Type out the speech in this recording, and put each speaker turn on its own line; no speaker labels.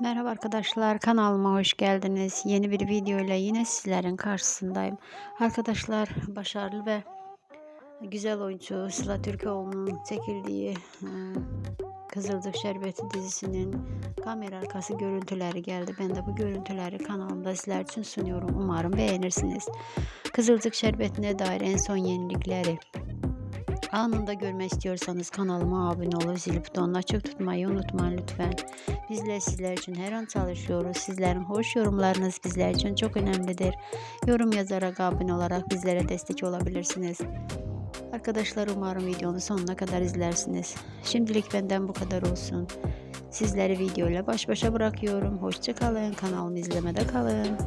Merhaba arkadaşlar kanalıma hoş geldiniz. Yeni bir video ile yine sizlerin karşısındayım. Arkadaşlar başarılı ve güzel oyuncu Sıla Türkoğlu'nun çekildiği e, Kızılcık Şerbeti dizisinin kamera arkası görüntüleri geldi. Ben de bu görüntüleri kanalımda sizler için sunuyorum. Umarım beğenirsiniz. Kızılcık Şerbeti'ne dair en son yenilikleri anında görmek istiyorsanız kanalıma abone olup zil butonunu açık tutmayı unutmayın lütfen. Bizler sizler için her an çalışıyoruz. Sizlerin hoş yorumlarınız bizler için çok önemlidir. Yorum yazarak abone olarak bizlere destek olabilirsiniz. Arkadaşlar umarım videonun sonuna kadar izlersiniz. Şimdilik benden bu kadar olsun. Sizleri videoyla baş başa bırakıyorum. Hoşçakalın. Kanalımı izlemede kalın.